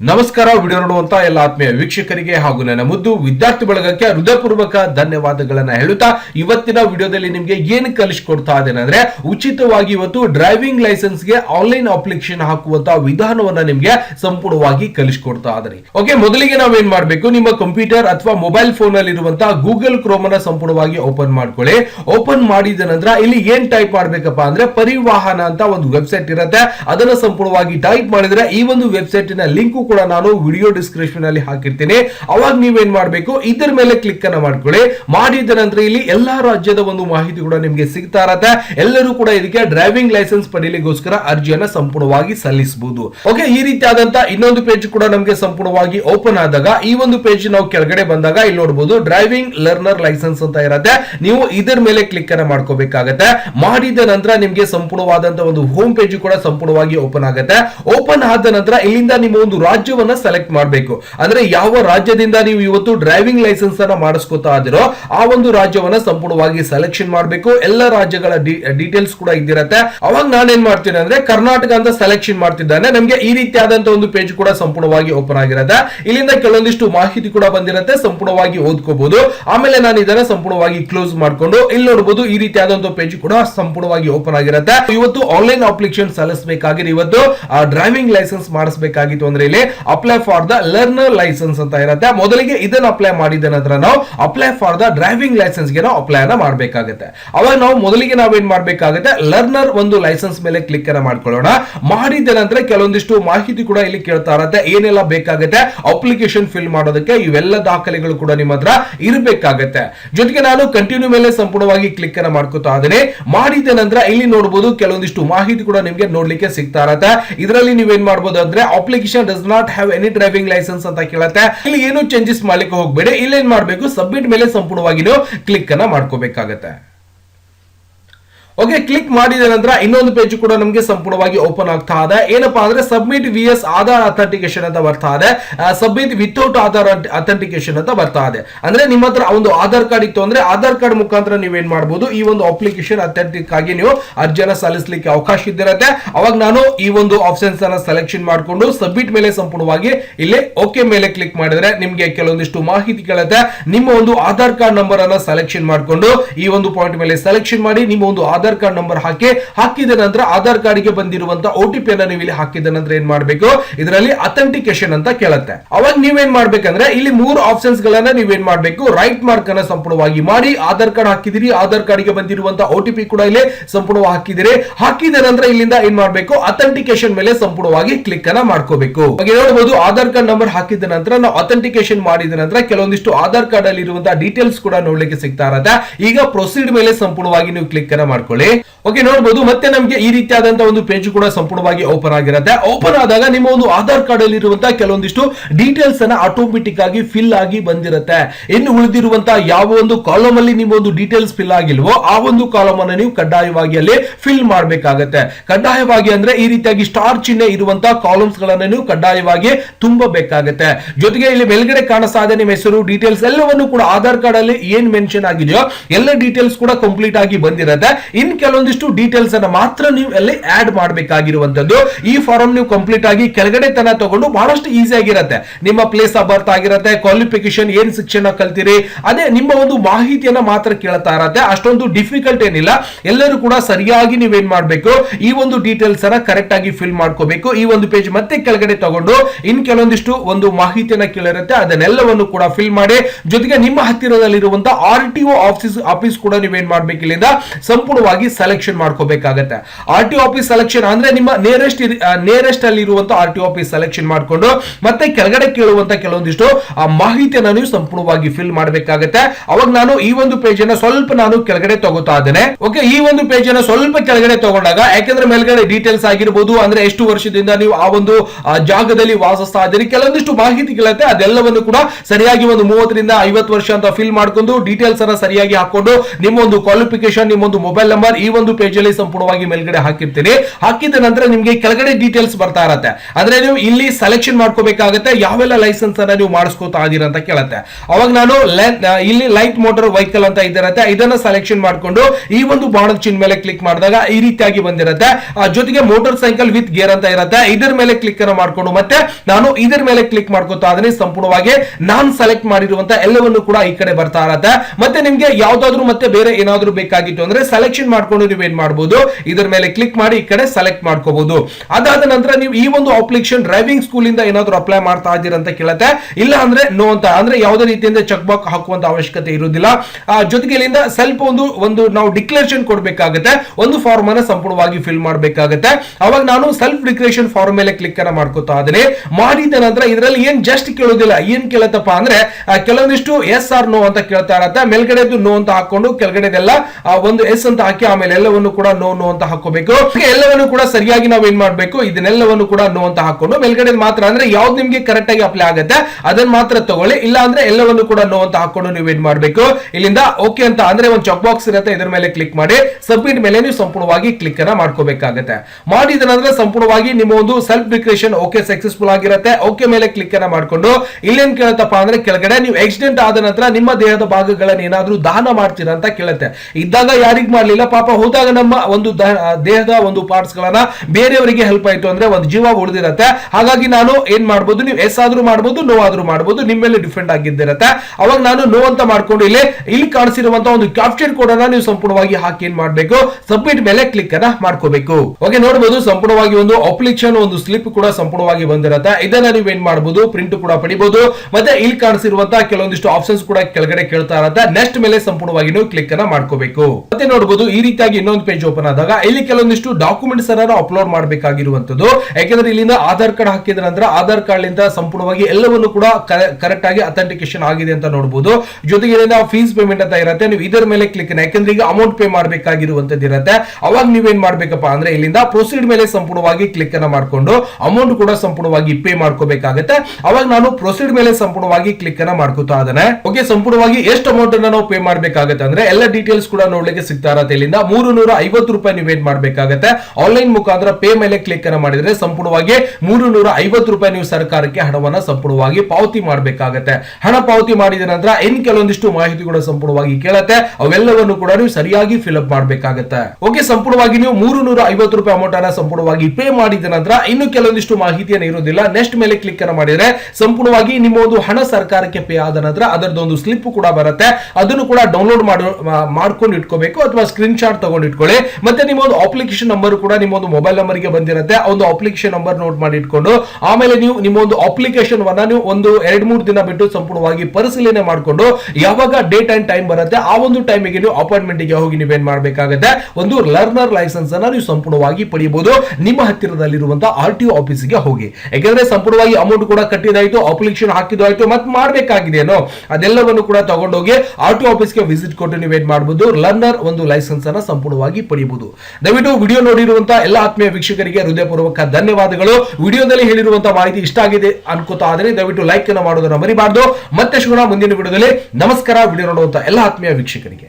ನಮಸ್ಕಾರ, ವಿಡಿಯೋ ನೋಡುವಂತ ಎಲ್ಲ ಆತ್ಮೀಯ ವೀಕ್ಷಕರಿಗೆ ಹಾಗೂ ನನ್ನ ಮುದ್ದು ವಿದ್ಯಾರ್ಥಿ ಬಳಗಕ್ಕೆ ಹೃದಯಪೂರ್ವಕ ಧನ್ಯವಾದಗಳನ್ನ ಹೇಳುತ್ತಾ, ಇವತ್ತಿನ ವಿಡಿಯೋದಲ್ಲಿ ನಿಮ್ಗೆ ಏನು ಕಲಿಸ್ಕೊಡ್ತಾ ಇದ್ದೇನೆ ಉಚಿತವಾಗಿ ಇವತ್ತು ಡ್ರೈವಿಂಗ್ ಲೈಸೆನ್ಸ್ಗೆ ಆನ್ಲೈನ್ ಅಪ್ಲಿಕೇಶನ್ ಹಾಕುವಂತ ವಿಧಾನವನ್ನ ನಿಮ್ಗೆ ಸಂಪೂರ್ಣವಾಗಿ ಕಲಿಸ್ಕೊಡ್ತಾ ಇದ್ರಿ ಓಕೆ ಮೊದಲಿಗೆ ನಾವೇನ್ ಮಾಡ್ಬೇಕು? ನಿಮ್ಮ ಕಂಪ್ಯೂಟರ್ ಅಥವಾ ಮೊಬೈಲ್ ಫೋನ್ ಅಲ್ಲಿ ಇರುವಂತ ಗೂಗಲ್ ಕ್ರೋಮ್ ಅನ್ನ ಸಂಪೂರ್ಣವಾಗಿ ಓಪನ್ ಮಾಡ್ಕೊಳ್ಳಿ. ಓಪನ್ ಮಾಡಿದ ನಂತರ ಇಲ್ಲಿ ಏನ್ ಟೈಪ್ ಮಾಡ್ಬೇಕಪ್ಪ ಅಂದ್ರೆ, ಪರಿವಾಹನ ಅಂತ ಒಂದು ವೆಬ್ಸೈಟ್ ಇರುತ್ತೆ. ಅದನ್ನ ಸಂಪೂರ್ಣವಾಗಿ ಟೈಪ್ ಮಾಡಿದ್ರೆ ಈ ಒಂದು ವೆಬ್ಸೈಟ್ನ ಲಿಂಕ್ ಕೂಡ ನಾನು ವಿಡಿಯೋ ಡಿಸ್ಕ್ರಿಪ್ಷನ್ ಅಲ್ಲಿ ಹಾಕಿರ್ತೀನಿ. ಅವಾಗ ನೀವೇನ್ ಮಾಡಬೇಕು? ಇದರ ಮೇಲೆ ಕ್ಲಿಕ್ ಅನ್ನ ಮಾಡ್ಕೊಳ್ಳಿ. ಮಾಡಿದ ನಂತರ ಇಲ್ಲಿ ಎಲ್ಲಾ ರಾಜ್ಯದ ಒಂದು ಮಾಹಿತಿ ಕೂಡ ನಿಮ್ಗೆ ಸಿಗ್ತಾ ಇರತ್ತೆ. ಎಲ್ಲರೂ ಕೂಡ ಇದಕ್ಕೆ ಡ್ರೈವಿಂಗ್ ಲೈಸೆನ್ಸ್ ಪಡೀಲಿಗೋಸ್ಕರ ಅರ್ಜಿಯನ್ನ ಸಂಪೂರ್ಣವಾಗಿ ಸಲ್ಲಿಸಬಹುದು ಓಕೆ ಈ ರೀತಿಯಾದಂತಹ ಇನ್ನೊಂದು ಪೇಜ್ ಕೂಡ ನಮಗೆ ಸಂಪೂರ್ಣವಾಗಿ ಓಪನ್ ಆದಾಗ, ಈ ಒಂದು ಪೇಜ್ ನಾವು ಕೆಳಗಡೆ ಬಂದಾಗ ಇಲ್ಲಿ ನೋಡಬಹುದು ಡ್ರೈವಿಂಗ್ ಲರ್ನರ್ ಲೈಸೆನ್ಸ್ ಅಂತ ಇರತ್ತೆ. ನೀವು ಇದರ ಮೇಲೆ ಕ್ಲಿಕ್ ಅನ್ನ ಮಾಡ್ಕೋಬೇಕಾಗತ್ತೆ. ಮಾಡಿದ ನಂತರ ನಿಮಗೆ ಸಂಪೂರ್ಣವಾದಂತಹ ಒಂದು ಹೋಮ್ ಪೇಜ್ ಕೂಡ ಸಂಪೂರ್ಣವಾಗಿ ಓಪನ್ ಆಗುತ್ತೆ. ಓಪನ್ ಆದ ನಂತರ ಇಲ್ಲಿಂದ ನಿಮ್ಮ ಒಂದು ರಾಜ್ಯವನ್ನ ಸೆಲೆಕ್ಟ್ ಮಾಡಬೇಕು. ಅಂದ್ರೆ ಯಾವ ರಾಜ್ಯದಿಂದ ನೀವು ಇವತ್ತು ಡ್ರೈವಿಂಗ್ ಲೈಸೆನ್ಸ್ ಅನ್ನ ಮಾಡಿಸ್ಕೊತಾ ಇದ್ದೀರೋ, ಆ ಒಂದು ರಾಜ್ಯವನ್ನ ಸಂಪೂರ್ಣವಾಗಿ ಸೆಲೆಕ್ಷನ್ ಮಾಡಬೇಕು. ಎಲ್ಲ ರಾಜ್ಯಗಳ ಡೀಟೇಲ್ಸ್ ಕೂಡ ಇದ್ದಿರತ್ತೆ. ಅವಾಗ ನಾನೇನ್ ಮಾಡ್ತೀನಿ ಅಂದ್ರೆ ಕರ್ನಾಟಕ ಅಂತ ಸೆಲೆಕ್ಷನ್ ಮಾಡ್ತಿದ್ದಾನೆ. ನಮಗೆ ಈ ರೀತಿಯಾದಂತಹ ಒಂದು ಪೇಜ್ ಕೂಡ ಸಂಪೂರ್ಣವಾಗಿ ಓಪನ್ ಆಗಿರತ್ತೆ. ಇಲ್ಲಿಂದ ಕೆಲವೊಂದಿಷ್ಟು ಮಾಹಿತಿ ಕೂಡ ಬಂದಿರತ್ತೆ. ಸಂಪೂರ್ಣವಾಗಿ ಓದ್ಕೋಬಹುದು ಆಮೇಲೆ ನಾನು ಇದನ್ನ ಸಂಪೂರ್ಣವಾಗಿ ಕ್ಲೋಸ್ ಮಾಡ್ಕೊಂಡು ಇಲ್ಲಿ ನೋಡಬಹುದು ಈ ರೀತಿಯಾದಂತಹ ಪೇಜ್ ಕೂಡ ಸಂಪೂರ್ಣವಾಗಿ ಓಪನ್ ಆಗಿರತ್ತೆ. ಇವತ್ತು ಆನ್ಲೈನ್ ಅಪ್ಲಿಕೇಶನ್ ಸಲ್ಲಿಸಬೇಕಾಗಿದೆ ಇವತ್ತು ಡ್ರೈವಿಂಗ್ ಲೈಸೆನ್ಸ್ ಮಾಡಿಸಬೇಕಾಗಿತ್ತು ಅಂದ್ರೆ ಇಲ್ಲಿ apply for the learner license ಅಂತ ಇರುತ್ತೆ. ಮೊದಲಿಗೆ ಇದನ್ನ ಅಪ್ಲೈ ಮಾಡಿದ ನಂತರ ನಾವು ಅಪ್ಲೈ ಫಾರ್ ದ ಡ್ರೈವಿಂಗ್ ಲೈಸೆನ್ಸ್ಗೆ ನಾವು ಅಪ್ಲೈ ಮಾಡಬೇಕಾಗುತ್ತೆ. ಅವಾಗ ನಾವು ಮೊದಲಿಗೆ ನಾವೇನ್ ಮಾಡಬೇಕಾಗುತ್ತೆ? ಲರ್ನರ್ ಒಂದು ಲೈಸೆನ್ಸ್ ಮೇಲೆ ಕ್ಲಿಕ್ ಅನ್ನ ಮಾಡ್ಕೊಳ್ಳೋಣ. ಮಾಡಿದ ನಂತರ ಕೆಲವೊಂದಿಷ್ಟು ಮಾಹಿತಿ ಕೂಡ ಇಲ್ಲಿ ಕೇಳ್ತಾ ಇರತ್ತೆ. ಏನೆಲ್ಲ ಬೇಕಾಗುತ್ತೆ? ಅಪ್ಲಿಕೇಶನ್ ಫಿಲ್ ಮಾಡೋದಕ್ಕೆ ಇವೆಲ್ಲ ದಾಖಲೆಗಳು ಕೂಡ ನಿಮ್ಮ ಹತ್ರ ಇರಬೇಕಾಗತ್ತೆ. ಜೊತೆಗೆ ನಾನು ಕಂಟಿನ್ಯೂ ಮೇಲೆ ಸಂಪೂರ್ಣವಾಗಿ ಕ್ಲಿಕ್ ಅನ್ನ ಮಾಡ್ಕೋತಾ ಇದ್ದೇನೆ. ಮಾಡಿದ ನಂತರ ಇಲ್ಲಿ ನೋಡಬಹುದು ಕೆಲವೊಂದಿಷ್ಟು ಮಾಹಿತಿ ಕೂಡ ನಿಮಗೆ ನೋಡ್ಲಿಕ್ಕೆ ಸಿಗ್ತಾ ಇರತ್ತೆ. ಇದರಲ್ಲಿ ನೀವೇನ್ ಮಾಡಬಹುದು ಅಂದ್ರೆ application does not have any driving license ಅಂತ ಕೇಳತ್ತೆ. ಇಲ್ಲಿ ಏನು ಚೇಂಜಸ್ ಮಾಡ್ಲಿಕ್ಕೆ ಹೋಗ್ಬೇಡಿ. ಇಲ್ಲೇನ್ ಮಾಡಬೇಕು? ಸಬ್ಮಿಟ್ ಮೇಲೆ ಸಂಪೂರ್ಣವಾಗಿ ನೀವು ಕ್ಲಿಕ್ ಅನ್ನ ಮಾಡ್ಕೋಬೇಕಾಗತ್ತೆ. ಓಕೆ ಕ್ಲಿಕ್ ಮಾಡಿದ ನಂತರ ಇನ್ನೊಂದು ಪೇಜ್ ಕೂಡ ನಮಗೆ ಸಂಪೂರ್ಣವಾಗಿ ಓಪನ್ ಆಗ್ತಾ ಇದೆ. ಏನಪ್ಪಾ ಅಂದ್ರೆ submit V S Aadhaar authentication ಅಂತ ಬರ್ತಾ ಇದೆ. ಸಬ್ಮಿಟ್ ವಿತೌಟ್ ಆಧಾರ್ ಅಥೆಂಟಿಕೇಶನ್ ಅಂತ ಬರ್ತಾ ಇದೆ. ಅಂದ್ರೆ ನಿಮ್ಮ ಹತ್ರ ಒಂದು ಆಧಾರ್ ಕಾರ್ಡ್ ಇತ್ತು ಅಂದ್ರೆ ಆಧಾರ್ ಕಾರ್ಡ್ ಮುಖಾಂತರ ನೀವೇನ್ ಮಾಡಬಹುದು ಈ ಒಂದು ಅಪ್ಲಿಕೇಶನ್ ಅಥೆಂಟಿಕ್ ಆಗಿ ನೀವು ಅರ್ಜಿಯನ್ನ ಸಲ್ಲಿಸಲಿಕ್ಕೆ ಅವಕಾಶ ಇದ್ದಿರತ್ತೆ. ಅವಾಗ ನಾನು ಈ ಒಂದು ಆಪ್ಷನ್ಸ್ ಅನ್ನ ಸೆಲೆಕ್ಷನ್ ಮಾಡಿಕೊಂಡು ಸಬ್ಮಿಟ್ ಮೇಲೆ ಸಂಪೂರ್ಣವಾಗಿ ಇಲ್ಲಿ ಓಕೆ ಮೇಲೆ ಕ್ಲಿಕ್ ಮಾಡಿದ್ರೆ ನಿಮ್ಗೆ ಕೆಲವೊಂದಿಷ್ಟು ಮಾಹಿತಿ ಕೇಳುತ್ತೆ. ನಿಮ್ಮ ಒಂದು ಆಧಾರ್ ಕಾರ್ಡ್ ನಂಬರ್ ಅನ್ನ ಸೆಲೆಕ್ಷನ್ ಮಾಡಿಕೊಂಡು ಈ ಒಂದು ಪಾಯಿಂಟ್ ಮೇಲೆ ಸೆಲೆಕ್ಷನ್ ಮಾಡಿ, ನಿಮ್ಮ ಒಂದು ಕಾರ್ಡ್ ನಂಬರ್ ಹಾಕಿ, ಹಾಕಿದ ನಂತರ ಆಧಾರ್ ಕಾರ್ಡ್ಗೆ ಬಂದಿರುವಂತ ಓ ಟಿ ಪಿ ಅನ್ನ ನೀವು ಇಲ್ಲಿ ಹಾಕಿದ ನಂತರ ಏನ್ ಮಾಡ್ಬೇಕು? ಇದರಲ್ಲಿ ಅಥೆಂಟಿಕೇಶನ್ ಅಂತ ಕೇಳುತ್ತೆ. ಅವಾಗ ನೀವೇನ್ ಮಾಡ್ಬೇಕಂದ್ರೆ, ಇಲ್ಲಿ ಮೂರು ಆಪ್ಷನ್ಸ್ ಗಳನ್ನ ನೀವೇನ್ ಮಾಡ್ಬೇಕು? ರೈಟ್ ಮಾರ್ಕ್ ಅನ್ನ ಸಂಪೂರ್ಣವಾಗಿ ಮಾಡಿ, ಆಧಾರ್ ಕಾರ್ಡ್ ಹಾಕಿದಿರಿ, ಆಧಾರ್ ಕಾರ್ಡ್ಗೆ ಬಂದಿರುವಂತ ಓ ಕೂಡ ಇಲ್ಲಿ ಸಂಪೂರ್ಣವಾಗಿ ಹಾಕಿದಿರಿ. ಹಾಕಿದ ನಂತರ ಇಲ್ಲಿಂದ ಏನ್ ಮಾಡ್ಬೇಕು? ಅಥೆಂಟಿಕೇಶನ್ ಮೇಲೆ ಸಂಪೂರ್ಣವಾಗಿ ಕ್ಲಿಕ್ ಅನ್ನ ಮಾಡ್ಕೋಬೇಕು. ನೋಡಬಹುದು ಆಧಾರ್ ಕಾರ್ಡ್ ನಂಬರ್ ಹಾಕಿದ ನಂತರ, ನಾವು ಅಥೆಂಟಿಕೇಶನ್ ಮಾಡಿದ ನಂತರ ಕೆಲವೊಂದಿಷ್ಟು ಆಧಾರ್ ಕಾರ್ಡ್ ಅಲ್ಲಿ ಇರುವಂತಹ ಡೀಟೇಲ್ಸ್ ಕೂಡ ನೋಡ್ಲಿಕ್ಕೆ ಸಿಗ್ತಾ ಇರತ್ತೆ. ಈಗ ಪ್ರೊಸೀಡ್ ಮೇಲೆ ಸಂಪೂರ್ಣವಾಗಿ ನೀವು ಕ್ಲಿಕ್ ಅನ್ನ ಮಾಡ್ಕೊಳ್ಳಿ. ಓಕೆ ನೋಡಬಹುದು ಮತ್ತೆ ನಮಗೆ ಈ ರೀತಿಯಾದಂತಹ ಒಂದು ಪೇಜ್ ಕೂಡ ಸಂಪೂರ್ಣವಾಗಿ ಓಪನ್ ಆಗಿರುತ್ತೆ. ಓಪನ್ ಆದಾಗ ನಿಮ್ಮ ಒಂದು ಆಧಾರ್ ಕಾರ್ಡ್ ಅಲ್ಲಿ ಇರುವಂತಹ ಕೆಲವೊಂದಿಷ್ಟು ಡೀಟೇಲ್ಸ್ ಅನ್ನ ಆಟೋಮೆಟಿಕ್ ಆಗಿ ಫಿಲ್ ಆಗಿ ಬಂದಿರುತ್ತೆ. ಇನ್ನು ಉಳಿದಿರುವಂತಹ ಯಾವ ಒಂದು ಕಾಲಮ್ ಅಲ್ಲಿ ನಿಮ್ಮ ಒಂದು ಡೀಟೇಲ್ಸ್ ಫಿಲ್ ಆಗಿಲ್ವೋ, ಆ ಒಂದು ಕಾಲಮ್ ಅನ್ನ ನೀವು ಕಡ್ಡಾಯವಾಗಿ ಅಲ್ಲಿ ಫಿಲ್ ಮಾಡಬೇಕಾಗತ್ತೆ. ಕಡ್ಡಾಯವಾಗಿ ಅಂದ್ರೆ ಈ ರೀತಿಯಾಗಿ ಸ್ಟಾರ್ ಚಿಹ್ನೆ ಇರುವಂತಹ ಕಾಲಮ್ಸ್ ಗಳನ್ನ ನೀವು ಕಡ್ಡಾಯವಾಗಿ ತುಂಬಬೇಕಾಗತ್ತೆ. ಜೊತೆಗೆ ಇಲ್ಲಿ ಮೇಲ್ಗಡೆ ಕಾಣಿಸ್ತಾ ಇದೆ ನಿಮ್ಮ ಹೆಸರು ಡೀಟೇಲ್ಸ್ ಎಲ್ಲವನ್ನು ಕೂಡ ಆಧಾರ್ ಕಾರ್ಡ್ ಅಲ್ಲಿ ಏನ್ ಮೆನ್ಷನ್ ಆಗಿದೆಯೋ, ಎಲ್ಲ ಡೀಟೇಲ್ಸ್ ಕೂಡ ಕಂಪ್ಲೀಟ್ ಆಗಿ ಬಂದಿರುತ್ತೆ. ಇನ್ ಕೆಲವೊಂದಿಷ್ಟು ಡೀಟೇಲ್ಸ್ ಅನ್ನ ಮಾತ್ರ ನೀವು ಅಲ್ಲಿ ಆಡ್ ಮಾಡಬೇಕಾಗಿರುವಂತದ್ದು ಈ ಫಾರಂ ನೀವು ಕಂಪ್ಲೀಟ್ ಆಗಿ ಕೆಳಗಡೆ ತನ ತಗೊಂಡು ಬಹಳಷ್ಟು ಈಸಿ ಆಗಿರುತ್ತೆ. ನಿಮ್ಮ ಪ್ಲೇಸ್ ಆಫ್ ಬರ್ತ್ ಆಗಿರುತ್ತೆ ಕ್ವಾಲಿಫಿಕೇಶನ್ ಏನ್ ಶಿಕ್ಷಣ ಕಲ್ತಿರಿ, ಅದೇ ನಿಮ್ಮ ಒಂದು ಮಾಹಿತಿಯನ್ನ ಮಾತ್ರ ಕೇಳ್ತಾ ಇರತ್ತೆ. ಅಷ್ಟೊಂದು ಡಿಫಿಕಲ್ಟ್ ಏನಿಲ್ಲ. ಎಲ್ಲರೂ ಕೂಡ ಸರಿಯಾಗಿ ನೀವೇನ್ ಮಾಡಬೇಕು? ಈ ಒಂದು ಡೀಟೇಲ್ಸ್ ಅನ್ನ ಕರೆಕ್ಟ್ ಆಗಿ ಫಿಲ್ ಮಾಡ್ಕೋಬೇಕು. ಈ ಒಂದು ಪೇಜ್ ಮತ್ತೆ ಕೆಳಗಡೆ ತಗೊಂಡು ಇನ್ ಕೆಲವೊಂದಿಷ್ಟು ಒಂದು ಮಾಹಿತಿಯನ್ನ ಕೇಳಿರುತ್ತೆ. ಅದನ್ನೆಲ್ಲವನ್ನು ಕೂಡ ಫಿಲ್ ಮಾಡಿ, ಜೊತೆಗೆ ನಿಮ್ಮ ಹತ್ತಿರದಲ್ಲಿರುವಂತಹ R T O office office ಕೂಡ ನೀವೇನ್ ಮಾಡ್ಬೇಕು ಇಲ್ಲಿಂದ ಸಂಪೂರ್ಣವಾಗಿ ಸೆಲೆಕ್ಷನ್ ಮಾಡ್ಕೋಬೇಕಾಗತ್ತೆ. ಆರ್ ಟಿ ಆಫೀಸ್ ಸೆಲೆಕ್ಷನ್ ಅಂದ್ರೆ ನಿಮ್ಮ ನೇರೆಸ್ಟ್ ನೇರೆಸ್ಟ್ ಅಲ್ಲಿ ಇರುವಂತ ಆರ್ ಟಿ ಆಫೀಸ್ ಸೆಲೆಕ್ಷನ್ ಮಾಡಿಕೊಂಡು ಮತ್ತೆ ಕೆಳಗಡೆ ಕೇಳುವಂತ ಕೆಲವೊಂದಿಷ್ಟು, ಆ, ಮಾಹಿತಿಯನ್ನ ನೀವು ಸಂಪೂರ್ಣವಾಗಿ ಫಿಲ್ ಮಾಡಬೇಕಾಗತ್ತೆ. ಅವಾಗ ನಾನು ಈ ಒಂದು ಪೇಜ್ ಅನ್ನ ಸ್ವಲ್ಪ ನಾನು ಕೆಳಗಡೆ ತಗೋತಾ ಇದ್ದೇನೆ. ಓಕೆ ಈ ಒಂದು ಪೇಜ್ ಅನ್ನ ಸ್ವಲ್ಪ ಕೆಳಗಡೆ ತಗೊಂಡಾಗ, ಯಾಕಂದ್ರೆ ಮೇಲ್ಗಡೆ ಡೀಟೇಲ್ಸ್ ಆಗಿರ್ಬೋದು, ಅಂದ್ರೆ ಎಷ್ಟು ವರ್ಷದಿಂದ ನೀವು ಆ ಒಂದು ಜಾಗದಲ್ಲಿ ವಾಸಿಸ್ತಾ ಇದ್ದೀರಿ ಕೆಲವೊಂದಿಷ್ಟು ಮಾಹಿತಿಗಳತ್ತೆ ಅದೆಲ್ಲವನ್ನು ಕೂಡ ಸರಿಯಾಗಿ ಒಂದು ಮೂವತ್ತರಿಂದ ಐವತ್ತು ವರ್ಷ ಅಂತ ಫಿಲ್ ಮಾಡ್ಕೊಂಡು ಡೀಟೇಲ್ಸ್ ಅನ್ನ ಸರಿಯಾಗಿ ಹಾಕೊಂಡು, ನಿಮ್ಮ ಒಂದು ಕ್ವಾಲಿಫಿಕೇಶನ್ ನಿಮ್ಮ ಒಂದು ಮೊಬೈಲ್ ನಂಬರ್ ನಂಬರ್ ಈ ಒಂದು ಪೇಜ್ ಅಲ್ಲಿ ಸಂಪೂರ್ಣವಾಗಿ ಮೇಲ್ಗಡೆ ಹಾಕಿರ್ತೀನಿ. ಹಾಕಿದ ನಂತರ ನಿಮಗೆ ಕೆಳಗಡೆ ಡೀಟೇಲ್ಸ್ ಬರ್ತಾ ಇರತ್ತೆ. ಅಂದ್ರೆ ನೀವು ಇಲ್ಲಿ ಸೆಲೆಕ್ಷನ್ ಮಾಡ್ಕೋಬೇಕಾಗತ್ತೆ. ಯಾವೆಲ್ಲ ಲೈಸೆನ್ಸ್ ಅನ್ನ ನೀವು ಮಾಡಿಸ್ಕೋತಾ ಇದೀರ ಅಂತ ಕೇಳತ್ತೆ. ಅವಾಗ ನಾನು ಇಲ್ಲಿ ಲೈಟ್ ಮೋಟರ್ ವೆಹಿಕಲ್ ಅಂತ ಇದಿರತ್ತೆ. ಇದನ್ನ ಸೆಲೆಕ್ಷನ್ ಮಾಡ್ಕೊಂಡು ಈ ಒಂದು ಬಾಣದ ಚಿನ್ ಮೇಲೆ ಕ್ಲಿಕ್ ಮಾಡಿದಾಗ ಈ ರೀತಿಯಾಗಿ ಬಂದಿರತ್ತೆ. ಜೊತೆಗೆ ಮೋಟರ್ ಸೈಕಲ್ ವಿತ್ ಗೇರ್ ಅಂತ ಇರತ್ತೆ. ಇದರ ಮೇಲೆ ಕ್ಲಿಕ್ ಅನ್ನ ಮಾಡ್ಕೊಂಡು ಮತ್ತೆ ನಾನು ಇದರ ಮೇಲೆ ಕ್ಲಿಕ್ ಮಾಡ್ಕೋತಾ ಇದೀನಿ. ಸಂಪೂರ್ಣವಾಗಿ ನಾನ್ ಸೆಲೆಕ್ಟ್ ಮಾಡಿರುವಂತ ಎಲ್ಲವನ್ನು ಕೂಡ ಈ ಕಡೆ ಬರ್ತಾ ಇರತ್ತೆ. ಮತ್ತೆ ನಿಮ್ಗೆ ಯಾವ್ದಾದ್ರು ಮತ್ತೆ ಬೇರೆ ಏನಾದ್ರು ಬೇಕಾಗಿತ್ತು ಅಂದ್ರೆ ಸೆಲೆಕ್ಷನ್ ಮಾಡ್ಕೊಂಡು ನೀವು ಏನ್ ಮಾಡಬಹುದು ಇದರ ಮೇಲೆ ಕ್ಲಿಕ್ ಮಾಡಿ ಈ ಕಡೆ ಸೆಲೆಕ್ಟ್ ಮಾಡ್ಕೋಬಹುದು ಅದಾದ ನಂತರ ನೀವು ಈ ಒಂದು ಅಪ್ಲಿಕೇಶನ್ ಡ್ರೈವಿಂಗ್ ಸ್ಕೂಲ್ ಇಂದ ಏನಾದ್ರು ಅಪ್ಲೈ ಮಾಡ್ತಾ ಇದ್ದೀರಾ ಅಂತ ಕೇಳುತ್ತೆ. ಇಲ್ಲ ಅಂದ್ರೆ ನೋ ಅಂತ. ಅಂದ್ರೆ ಯಾವುದೇ ರೀತಿಯಿಂದ ಚೆಕ್ ಬಾಕ್ ಹಾಕುವಂತ ಅವಶ್ಯಕತೆ ಇರುವುದಿಲ್ಲ. ಜೊತೆಗೆ ಇಲ್ಲಿಂದ ಸ್ವಲ್ಪ ಒಂದು ಒಂದು ನಾವು ಡಿಕ್ಲರೇಷನ್ ಕೊಡಬೇಕಾಗುತ್ತೆ. ಒಂದು ಫಾರ್ಮ್ ಅನ್ನ ಸಂಪೂರ್ಣವಾಗಿ ಫಿಲ್ ಮಾಡಬೇಕಾಗುತ್ತೆ. ಅವಾಗ ನಾನು ಸೆಲ್ಫ್ ಡಿಕ್ಲರೇಷನ್ ಫಾರ್ಮ್ ಮೇಲೆ ಕ್ಲಿಕ್ ಅನ್ನ ಮಾಡ್ಕೋತಾ ಇದ್ದೀನಿ. ಮಾಡಿದ ನಂತರ ಇದರಲ್ಲಿ ಏನ್ ಜಸ್ಟ್ ಕೇಳೋದಿಲ್ಲ ಏನ್ ಕೇಳತ್ತಪ್ಪ ಅಂದ್ರೆ ಕೆಲವೊಂದಿಷ್ಟು ಎಸ್ ಆರ್ ನೋ ಅಂತ ಕೇಳ್ತಾ ಇರತ್ತೆ. ಮೇಲ್ಗಡೆದು ನೋ ಅಂತ ಹಾಕೊಂಡು, ಕೆಳಗಡೆದೆಲ್ಲ ಒಂದು ಎಸ್ ಅಂತ ಹಾಕಿ ಆಮೇಲೆ ಎಲ್ಲವನ್ನು ಕೂಡ ನೋ ನೋ ಅಂತ ಹಾಕೋಬೇಕು ಎಲ್ಲವನ್ನು ಕೂಡ ಸರಿಯಾಗಿ ನಾವು ಏನ್ ಮಾಡ್ಬೇಕು? ಇದನ್ನೆಲ್ಲವನ್ನು ಕೂಡ ನೋ ಅಂತ ಹಾಕೊಂಡು ಮೇಲ್ಗಡೆ ಮಾತ್ರ ಅಂದ್ರೆ ಯಾವ್ದು ನಿಮ್ಗೆ ಕರೆಕ್ಟ್ ಆಗಿ ಅಪ್ಲೈ ಆಗುತ್ತೆ ಅದನ್ನ ಮಾತ್ರ ತಗೊಳ್ಳಿ. ಇಲ್ಲ ಅಂದ್ರೆ ಎಲ್ಲವನ್ನು ಕೂಡ ನೋ ಅಂತ ಹಾಕೊಂಡು ನೀವು ಏನ್ ಮಾಡ್ಬೇಕು? ಇಲ್ಲಿಂದ ಓಕೆ ಅಂತ ಅಂದ್ರೆ ಒಂದು ಚೆಕ್ ಬಾಕ್ಸ್ ಇರುತ್ತೆ, ಇದರ ಮೇಲೆ ಕ್ಲಿಕ್ ಮಾಡಿ ಸಬ್ಮಿಟ್ ಮೇಲೆ ನೀವು ಸಂಪೂರ್ಣವಾಗಿ ಕ್ಲಿಕ್ ಅನ್ನ ಮಾಡ್ಕೋಬೇಕಾಗತ್ತೆ. ಮಾಡಿದ ನಂತರ ಸಂಪೂರ್ಣವಾಗಿ ನಿಮ್ಮ ಒಂದು ಸೆಲ್ಫ್ ಡಿಕ್ರೇಷನ್ ಓಕೆ ಸಕ್ಸಸ್ಫುಲ್ ಆಗಿರುತ್ತೆ. ಓಕೆ ಮೇಲೆ ಕ್ಲಿಕ್ ಅನ್ನ ಮಾಡ್ಕೊಂಡು, ಇಲ್ಲೇನ್ ಕೇಳುತ್ತಪ್ಪ ಅಂದ್ರೆ ಕೆಳಗಡೆ ನೀವು ಆಕ್ಸಿಡೆಂಟ್ ಆದ ನಂತರ ನಿಮ್ಮ ದೇಹದ ಭಾಗಗಳನ್ನ ಏನಾದ್ರೂ ದಾನ ಮಾಡ್ತೀರಾ ಅಂತ ಕೇಳುತ್ತೆ. ಇದ್ದಾಗ ಯಾರಿಗ್ ಮಾಡ್ಲಿಲ್ಲ? ಪಾಪ ಹೋದಾಗ ನಮ್ಮ ಒಂದು ದೇಹದ ಒಂದು ಪಾರ್ಟ್ಸ್ ಗಳನ್ನ ಬೇರೆಯವರಿಗೆ ಹೆಲ್ಪ್ ಆಯ್ತು ಅಂದ್ರೆ ಒಂದು ಜೀವ ಉಳಿದಿರತ್ತೆ. ಹಾಗಾಗಿ ನಾನು ಏನ್ ಮಾಡ್ಬೋದು, ನೀವು ಎಸ್ ಆದ್ರೂ ಮಾಡ್ಬೋದು ನೋ ಆದ್ರೂ ಮಾಡ್ಬೋದು ನಿಮ್ಮ ಮೇಲೆ ಡಿಫೆಂಡ್ ಆಗಿದ್ದಿರತ್ತೆ. ಅವಾಗ ನಾನು ನೋ ಅಂತ ಮಾಡ್ಕೊಂಡು ಇಲ್ಲಿ ಇಲ್ಲಿ ಕಾಣಿಸಿರುವಂತಹ ಒಂದು ಕ್ಯಾಪ್ಚರ್ ಕೋಡ್ ಅನ್ನ ನೀವು ಸಂಪೂರ್ಣವಾಗಿ ಹಾಕಿ ಏನ್ ಮಾಡ್ಬೇಕು ಸಬ್ಮಿಟ್ ಮೇಲೆ ಕ್ಲಿಕ್ ಅನ್ನ ಮಾಡ್ಕೋಬೇಕು. ಓಕೆ ನೋಡಬಹುದು ಸಂಪೂರ್ಣವಾಗಿ ಒಂದು ಅಪ್ಲಿಕೇಶನ್ ಒಂದು ಸ್ಲಿಪ್ ಕೂಡ ಸಂಪೂರ್ಣವಾಗಿ ಬಂದಿರತ್ತೆ. ಇದನ್ನ ನೀವು ಏನ್ ಮಾಡಬಹುದು ಪ್ರಿಂಟ್ ಕೂಡ ಪಡಿಬಹುದು ಮತ್ತೆ ಇಲ್ಲಿ ಕಾಣಿಸಿರುವಂತಹ ಕೆಲವೊಂದಿಷ್ಟು ಆಪ್ಷನ್ಸ್ ಕೂಡ ಕೆಳಗಡೆ ಕೇಳ್ತಾ ಇರತ್ತೆ. ನೆಕ್ಸ್ಟ್ ಮೇಲೆ ಸಂಪೂರ್ಣವಾಗಿ ನೀವು ಕ್ಲಿಕ್ ಅನ್ನ ಮಾಡ್ಕೋಬೇಕು. ಮತ್ತೆ ನೋಡಬಹುದು ಈ ರೀತಿಯಾಗಿ ಇನ್ನೊಂದು ಪೇಜ್ ಓಪನ್ ಆದಾಗ ಇಲ್ಲಿ ಕೆಲವೊಂದಿಷ್ಟು ಡಾಕ್ಯುಮೆಂಟ್ಸ್ ಅನ್ನ ಅಪ್ಲೋಡ್ ಮಾಡಬೇಕಾಗಿರುವಂತದ್ದು ಯಾಕೆಂದ್ರೆ ಇಲ್ಲಿಂದ ಆಧಾರ್ ಕಾರ್ಡ್ ಹಾಕಿದ ನಂತರ ಆಧಾರ್ ಕಾರ್ಡ್ ಲಿಂದ ಸಂಪೂರ್ಣವಾಗಿ ಎಲ್ಲವನ್ನು ಕೂಡ ಕರೆಕ್ಟ್ ಆಗಿ ಅಥೆಂಟಿಕೇಶನ್ ಆಗಿದೆ ಅಂತ ನೋಡಬಹುದು ಜೊತೆಗೆ ಫೀಸ್ ಪೇಮೆಂಟ್ ಅಂತ ಇರುತ್ತೆ. ನೀವು ಇದರ ಮೇಲೆ ಕ್ಲಿಕ್ ಯಾಕೆಂದ್ರೆ ಈಗ ಅಮೌಂಟ್ ಪೇ ಮಾಡಬೇಕಾಗಿರುವಂತದ್ದು ಇರುತ್ತೆ. ಅವಾಗ ನೀವೇನ್ ಮಾಡ್ಬೇಕಪ್ಪ ಅಂದ್ರೆ ಇಲ್ಲಿಂದ ಪ್ರೊಸೀಡ್ ಮೇಲೆ ಸಂಪೂರ್ಣವಾಗಿ ಕ್ಲಿಕ್ ಅನ್ನ ಮಾಡಿಕೊಂಡು ಅಮೌಂಟ್ ಕೂಡ ಸಂಪೂರ್ಣವಾಗಿ ಪೇ ಮಾಡ್ಕೋಬೇಕಾಗತ್ತೆ. ಅವಾಗ ನಾನು ಪ್ರೊಸೀಡ್ ಮೇಲೆ ಸಂಪೂರ್ಣವಾಗಿ ಕ್ಲಿಕ್ ಅನ್ನ ಮಾಡ್ಕೋತಾ ಇದ್ದಾನೆ. ಓಕೆ ಸಂಪೂರ್ಣವಾಗಿ ಎಷ್ಟು ಅಮೌಂಟ್ ಅನ್ನ ನಾವು ಪೇ ಮಾಡಬೇಕಾಗತ್ತೆ ಅಂದ್ರೆ ಎಲ್ಲ ಡೀಟೇಲ್ಸ್ ಕೂಡ ನೋಡ್ಲಿಕ್ಕೆ ಸಿಗ್ತಾ ಇರತ್ತೆ ಇಲ್ಲಿಂದ ಮೂರು ನೂರ ಐವತ್ತು ರೂಪಾಯಿ ನೀವು ಏನ್ ಮಾಡಬೇಕಾಗತ್ತೆ. ಆನ್ಲೈನ್ ಮುಖಾಂತರ ಪೇ ಮೇಲೆ ಕ್ಲಿಕ್ ಅನ್ನ ಮಾಡಿದ್ರೆ ಸಂಪೂರ್ಣವಾಗಿ ಮೂರು ನೂರ ಐವತ್ತು ರೂಪಾಯಿ ನೀವು ಸರ್ಕಾರಕ್ಕೆ ಹಣವನ್ನ ಸಂಪೂರ್ಣವಾಗಿ ಪಾವತಿ ಮಾಡಬೇಕಾಗತ್ತೆ. ಹಣ ಪಾವತಿ ಮಾಡಿದ ನಂತರ ಇನ್ ಕೆಲವೊಂದಿಷ್ಟು ಮಾಹಿತಿ ಕೂಡ ಸಂಪೂರ್ಣವಾಗಿ ಕೇಳತ್ತೆ. ಅವೆಲ್ಲವನ್ನು ಕೂಡ ನೀವು ಸರಿಯಾಗಿ ಫಿಲ್ಅಪ್ ಮಾಡಬೇಕಾಗತ್ತೆ. ಓಕೆ ಸಂಪೂರ್ಣವಾಗಿ ನೀವು ಮೂರು ನೂರ ಐವತ್ತು ರೂಪಾಯಿ ಅಮೌಂಟ್ ಅನ್ನ ಸಂಪೂರ್ಣವಾಗಿ ಪೇ ಮಾಡಿದ ನಂತರ ಇನ್ನು ಕೆಲವೊಂದಿಷ್ಟು ಮಾಹಿತಿಯನ್ನು ಇರೋದಿಲ್ಲ ನೆಕ್ಸ್ಟ್ ಮೇಲೆ ಕ್ಲಿಕ್ ಅನ್ನ ಮಾಡಿದ್ರೆ ಸಂಪೂರ್ಣವಾಗಿ ನಿಮ್ಮ ಒಂದು ಹಣ ಸರ್ಕಾರಕ್ಕೆ ಪೇ ಆದ ನಂತರ ಅದರದೊಂದು ಸ್ಲಿಪ್ ಕೂಡ ಬರುತ್ತೆ. ಅದನ್ನು ಕೂಡ ಡೌನ್ಲೋಡ್ ಮಾಡಿ ಮಾಡ್ಕೊಂಡು ಇಟ್ಕೋಬೇಕು ಅಥವಾ ಸ್ಕ್ರೀನ್ ಶಾಟ್ ತಗೊಂಡು ಇಟ್ಕೊಳ್ಳಿ ಮತ್ತೆ ನಿಮ್ಮ ಒಂದು ಅಪ್ಲಿಕೇಶನ್ ನಂಬರ್ ಕೂಡ ನಿಮ್ಮ ಒಂದು ಮೊಬೈಲ್ ನಂಬರ್ಗೆ ಬಂದಿರುತ್ತೆ. ಆ ಒಂದು ಅಪ್ಲಿಕೇಶನ್ ನಂಬರ್ ನೋಟ್ ಮಾಡಿ ಇಟ್ಕೊಂಡು, ಆಮೇಲೆ ನೀವು ನಿಮ್ಮ ಒಂದು ಅಪ್ಲಿಕೇಶನ್ ವನ್ನ ನೀವು ಒಂದು ಎರಡ್ ಮೂರು ದಿನ ಬಿಟ್ಟು ಸಂಪೂರ್ಣವಾಗಿ ಪರಿಶೀಲನೆ ಮಾಡಿಕೊಂಡು, ಯಾವಾಗ ಡೇಟ್ ಅಂಡ್ ಟೈಮ್ ಬರುತ್ತೆ, ಆ ಒಂದು ಟೈಮಿಗೆ ನೀವು ಅಪಾಯಿಂಟ್ಮೆಂಟ್ಗೆ ಹೋಗಿ ನೀವೇನ್ ಮಾಡಬೇಕಾಗುತ್ತೆ? ಒಂದು ಲರ್ನರ್ ಲೈಸೆನ್ಸ್ ಅನ್ನ ನೀವು ಸಂಪೂರ್ಣವಾಗಿ ಪಡೆಯಬಹುದು ನಿಮ್ಮ ಹತ್ತಿರದಲ್ಲಿರುವಂತಹ ಆರ್ ಟಿ ಆಫೀಸ್ಗೆ ಹೋಗಿ. ಯಾಕಂದ್ರೆ ಸಂಪೂರ್ಣವಾಗಿ ಅಮೌಂಟ್ ಕೂಡ ಕಟ್ಟಿದಾಯ್ತು ಅಪ್ಲಿಕೇಶನ್ ಹಾಕಿದಾಯ್ತು, ಮತ್ತೆ ಮಾಡಬೇಕಾಗಿದೆ ಅದೆಲ್ಲವನ್ನು ಕೂಡ ತಗೊಂಡೋಗಿ ಆರ್ ಟಿ ಆಫೀಸ್ಗೆ ವಿಸಿಟ್ ಕೊಟ್ಟು ನೀವೇನ್ ಮಾಡಬಹುದು ಲರ್ನರ್ ಒಂದು ಲೈಸೆನ್ಸ್ ಅನ್ನ ಸಂಪೂರ್ಣವಾಗಿ ಪಡೆಯಬಹುದು. ದಯವಿಟ್ಟು ವಿಡಿಯೋ ನೋಡಿರುವಂತಹ ಎಲ್ಲ ಆತ್ಮೀಯ ವೀಕ್ಷಕರಿಗೆ ಹೃದಯಪೂರ್ವಕ ಧನ್ಯವಾದಗಳು. ವಿಡಿಯೋದಲ್ಲಿ ಹೇಳಿರುವಂತಹ ಮಾಹಿತಿ ಇಷ್ಟ ಆಗಿದೆ ಅನ್ಕೋತಾ ಆದರೆ ದಯವಿಟ್ಟು ಲೈಕ್ ಅನ್ನು ಮಾಡೋದನ್ನ ಮರಿಬಾರ್ದು. ಮತ್ತೆ ಶುಭ ಮುಂದಿನ ವಿಡಿಯೋದಲ್ಲಿ. ನಮಸ್ಕಾರ. ವಿಡಿಯೋ ನೋಡುವಂತ ಎಲ್ಲ ಆತ್ಮೀಯ ವೀಕ್ಷಕರಿಗೆ.